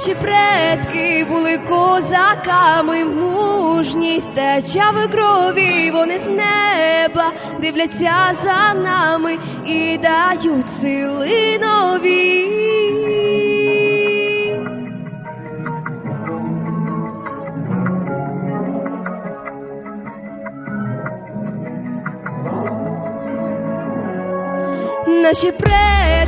Наші предки були козаками, мужність теча в крові, вони з неба дивляться за нами і дають сили нові. Наші предки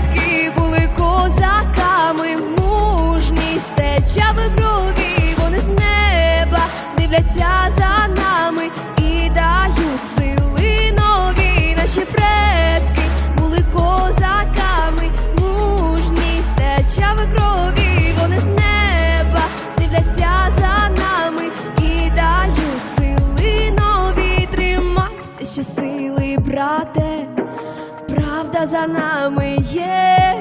в крові, вони з неба дивляться за нами і дають сили нові. Наші предки були козаками, мужність теча в крові, вони з неба дивляться за нами і дають сили нові. Тримайся, щосили, брате. Правда за нами є,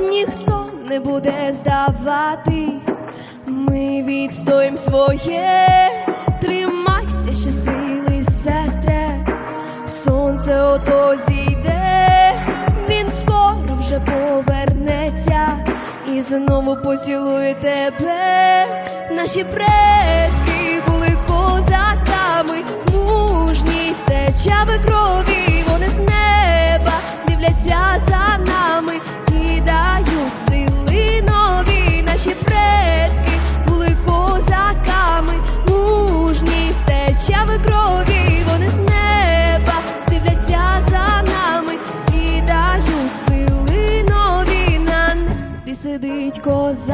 ніхто не буде здаватись, ми відстоїм своє, тримайся, щосили, сестре, сонце ото зійде, він скоро вже повернеться і знову поцілує тебе. Наші предки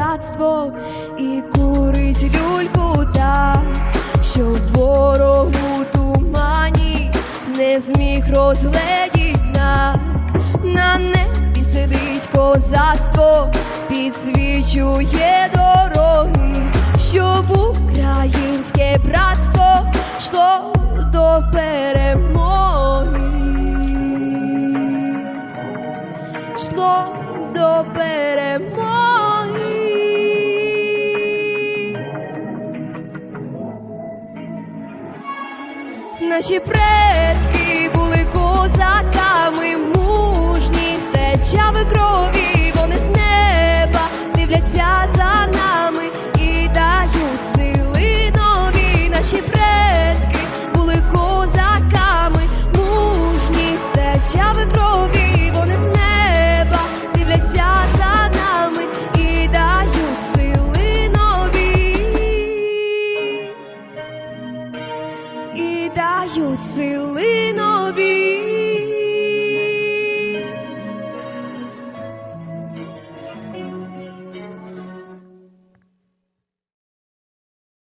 козацтво і курить люльку так, щоб ворог у тумані не зміг розгледіть знак. На небі сидить козацтво, підсвічує дороги, щоб українське братство йшло до перемоги, йшло до перемоги. Наші предки були козаками, і дають сили нові.